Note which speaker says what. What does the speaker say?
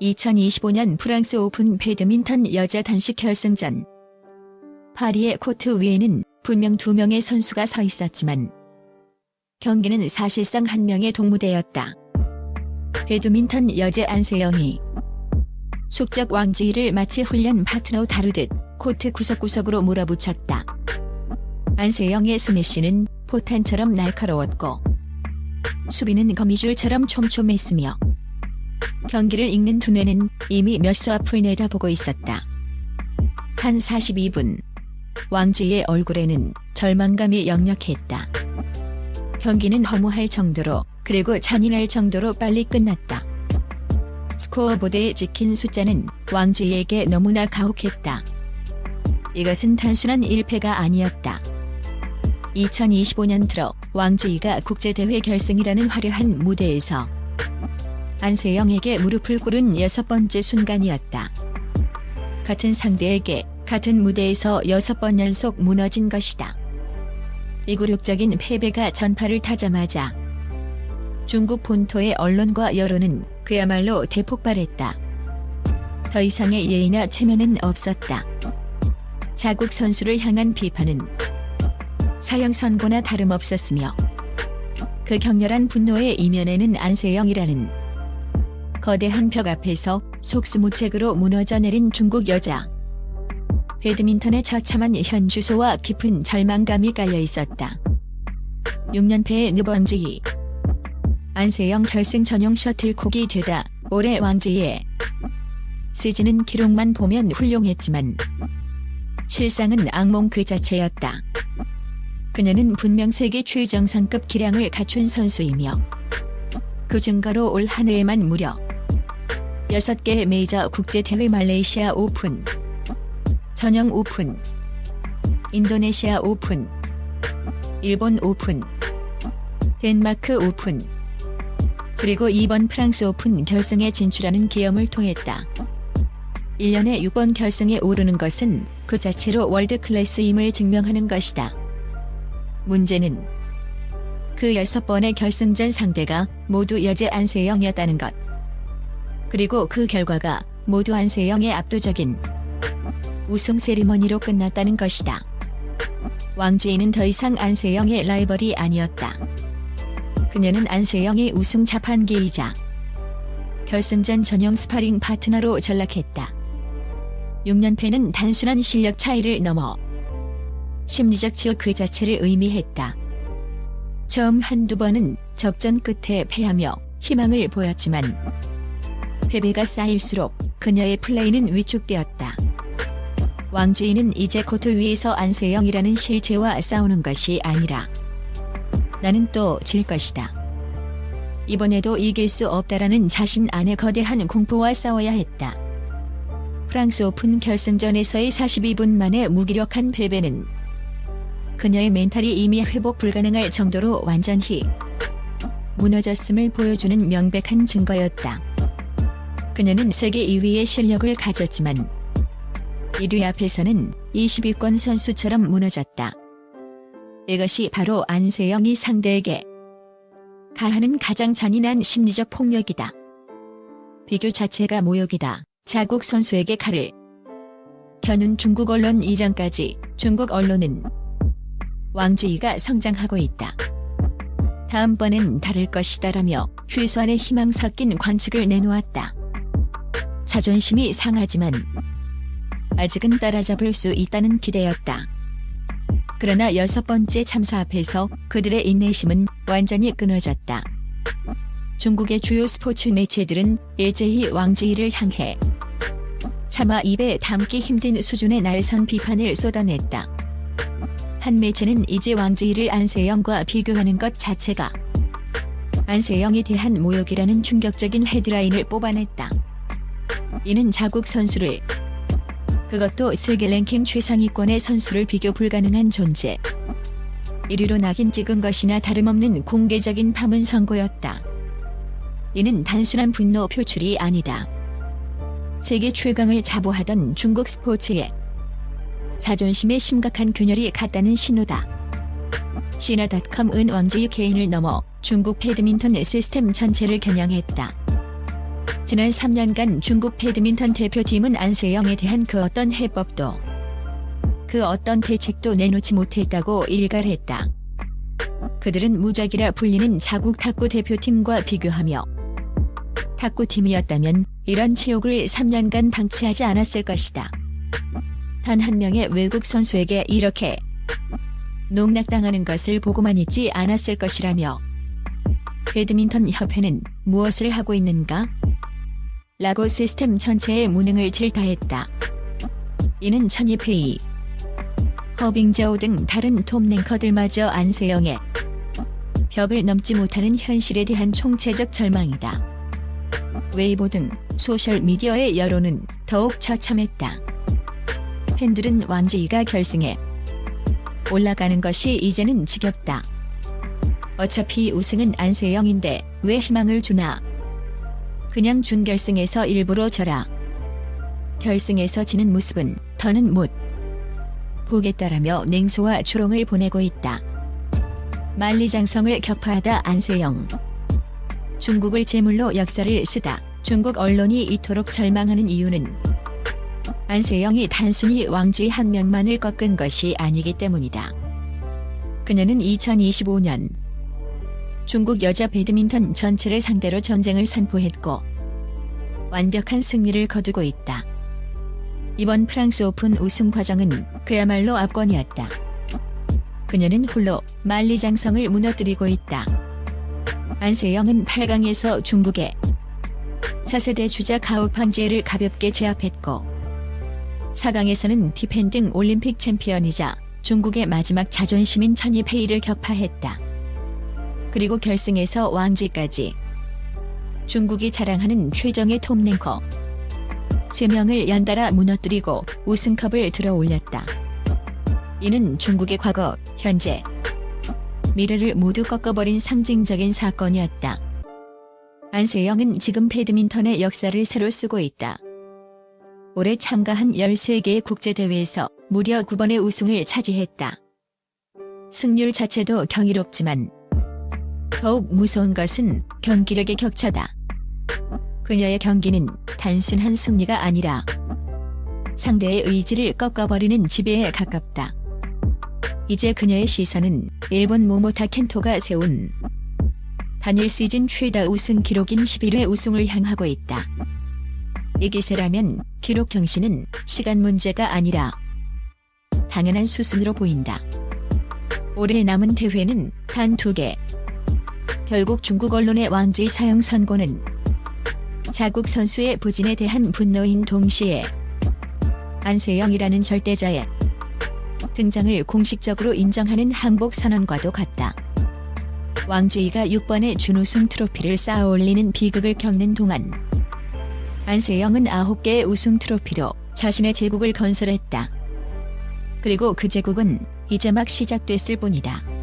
Speaker 1: 2025년 프랑스 오픈 배드민턴 여자 단식 결승전. 파리의 코트 위에는 분명 두 명의 선수가 서 있었지만 경기는 사실상 한 명의 동무대였다. 배드민턴 여제 안세영이 숙적 왕지희를 마치 훈련 파트너 다루듯 코트 구석구석으로 몰아붙였다. 안세영의 스매시는 포탄처럼 날카로웠고 수비는 거미줄처럼 촘촘했으며 경기를 읽는 두뇌는 이미 몇 수 앞을 내다보고 있었다. 한 42분 왕지의 얼굴에는 절망감이 역력했다. 경기는 허무할 정도로 그리고 잔인할 정도로 빨리 끝났다. 스코어보드에 찍힌 숫자는 왕지에게 너무나 가혹했다. 이것은 단순한 1패가 아니었다. 2025년 들어 왕지이가 국제대회 결승이라는 화려한 무대에서 안세영에게 무릎을 꿇은 여섯 번째 순간이었다. 같은 상대에게 같은 무대에서 여섯 번 연속 무너진 것이다. 이 굴욕적인 패배가 전파를 타자마자 중국 본토의 언론과 여론은 그야말로 대폭발했다. 더 이상의 예의나 체면은 없었다. 자국 선수를 향한 비판은 사형 선고나 다름없었으며 그 격렬한 분노의 이면에는 안세영이라는 거대한 벽 앞에서 속수무책으로 무너져 내린 중국 여자. 배드민턴의 처참한 현 주소와 깊은 절망감이 깔려 있었다. 6년패의 느번지희. 안세영 결승 전용 셔틀콕이 되다 올해 왕지의 시즌은 기록만 보면 훌륭했지만 실상은 악몽 그 자체였다. 그녀는 분명 세계 최정상급 기량을 갖춘 선수이며 그 증거로 올 한 해에만 무려 6개의 메이저 국제대회 말레이시아 오픈, 전형 오픈, 인도네시아 오픈, 일본 오픈, 덴마크 오픈, 그리고 이번 프랑스 오픈 결승에 진출하는 기염을 통했다. 1년에 6번 결승에 오르는 것은 그 자체로 월드 클래스임을 증명하는 것이다. 문제는 그 6번의 결승전 상대가 모두 여제 안세영이었다는 것. 그리고 그 결과가 모두 안세영의 압도적인 우승 세리머니로 끝났다는 것이다. 왕지희는 더 이상 안세영의 라이벌이 아니었다. 그녀는 안세영의 우승 자판기이자 결승전 전용 스파링 파트너로 전락했다. 6년패는 단순한 실력 차이를 넘어 심리적 지옥 그 자체를 의미했다. 처음 한두 번은 접전 끝에 패하며 희망을 보였지만 패배가 쌓일수록 그녀의 플레이는 위축되었다. 왕지희는 이제 코트 위에서 안세영이라는 실체와 싸우는 것이 아니라 나는 또 질 것이다. 이번에도 이길 수 없다라는 자신 안의 거대한 공포와 싸워야 했다. 프랑스 오픈 결승전에서의 42분 만에 무기력한 패배는 그녀의 멘탈이 이미 회복 불가능할 정도로 완전히 무너졌음을 보여주는 명백한 증거였다. 그녀는 세계 2위의 실력을 가졌지만 1위 앞에서는 20위권 선수처럼 무너졌다. 이것이 바로 안세영이 상대에게 가하는 가장 잔인한 심리적 폭력이다. 비교 자체가 모욕이다. 자국 선수에게 칼을 겨눈 중국 언론 이전까지 중국 언론은 왕지희가 성장하고 있다. 다음번엔 다를 것이다라며 최소한의 희망 섞인 관측을 내놓았다. 자존심이 상하지만 아직은 따라잡을 수 있다는 기대였다. 그러나 여섯 번째 참사 앞에서 그들의 인내심은 완전히 끊어졌다. 중국의 주요 스포츠 매체들은 일제히 왕지희를 향해 차마 입에 담기 힘든 수준의 날선 비판을 쏟아냈다. 한 매체는 이제 왕지희를 안세영과 비교하는 것 자체가 안세영에 대한 모욕이라는 충격적인 헤드라인을 뽑아냈다. 이는 자국 선수를 그것도 세계 랭킹 최상위권의 선수를 비교 불가능한 존재 1위로 낙인 찍은 것이나 다름없는 공개적인 파문 선고였다. 이는 단순한 분노 표출이 아니다. 세계 최강을 자부하던 중국 스포츠에 자존심에 심각한 균열이 갔다는 신호다. 시나닷컴은 왕지의 개인을 넘어 중국 배드민턴 시스템 전체를 겨냥했다. 지난 3년간 중국 배드민턴 대표팀은 안세영에 대한 그 어떤 해법도 그 어떤 대책도 내놓지 못했다고 일갈했다. 그들은 무적이라 불리는 자국 탁구 대표팀과 비교하며 탁구팀이었다면 이런 치욕을 3년간 방치하지 않았을 것이다. 단 한 명의 외국 선수에게 이렇게 농락당하는 것을 보고만 있지 않았을 것이라며 배드민턴 협회는 무엇을 하고 있는가? 라고 시스템 전체의 무능을 질타했다. 이는 천이페이, 허빙자오 등 다른 톱랭커들마저 안세영의 벽을 넘지 못하는 현실에 대한 총체적 절망이다. 웨이보 등 소셜미디어의 여론은 더욱 처참했다. 팬들은 왕제이가 결승에 올라가는 것이 이제는 지겹다. 어차피 우승은 안세영인데 왜 희망을 주나? 그냥 준결승에서 일부러 져라. 결승에서 지는 모습은 더는 못 보겠다라며 냉소와 조롱을 보내고 있다. 만리장성을 격파하다 안세영. 중국을 제물로 역사를 쓰다 중국 언론이 이토록 절망하는 이유는 안세영이 단순히 왕지 한 명만을 꺾은 것이 아니기 때문이다. 그녀는 2025년 중국 여자 배드민턴 전체를 상대로 전쟁을 선포했고 완벽한 승리를 거두고 있다. 이번 프랑스 오픈 우승 과정은 그야말로 압권이었다. 그녀는 홀로 만리장성을 무너뜨리고 있다. 안세영은 8강에서 중국의 차세대 주자 가오판지에를 가볍게 제압했고 4강에서는 디펜딩 올림픽 챔피언이자 중국의 마지막 자존심인 천이페이를 격파했다. 그리고 결승에서 왕지까지 중국이 자랑하는 최정의 톱랭커 3명을 연달아 무너뜨리고 우승컵을 들어 올렸다. 이는 중국의 과거, 현재, 미래를 모두 꺾어버린 상징적인 사건이었다. 안세영은 지금 배드민턴의 역사를 새로 쓰고 있다. 올해 참가한 13개의 국제대회에서 무려 9번의 우승을 차지했다. 승률 자체도 경이롭지만 더욱 무서운 것은 경기력의 격차다. 그녀의 경기는 단순한 승리가 아니라 상대의 의지를 꺾어버리는 지배에 가깝다. 이제 그녀의 시선은 일본 모모타 켄토가 세운 단일 시즌 최다 우승 기록인 11회 우승을 향하고 있다. 이 기세라면 기록 경신은 시간 문제가 아니라 당연한 수순으로 보인다. 올해 남은 대회는 단 두 개. 결국 중국 언론의 왕지 사형 선고는 자국 선수의 부진에 대한 분노인 동시에 안세영이라는 절대자의 등장을 공식적으로 인정하는 항복 선언과도 같다. 왕제이가 6번의 준우승 트로피를 쌓아 올리는 비극을 겪는 동안 안세영은 9개의 우승 트로피로 자신의 제국을 건설했다. 그리고 그 제국은 이제 막 시작됐을 뿐이다.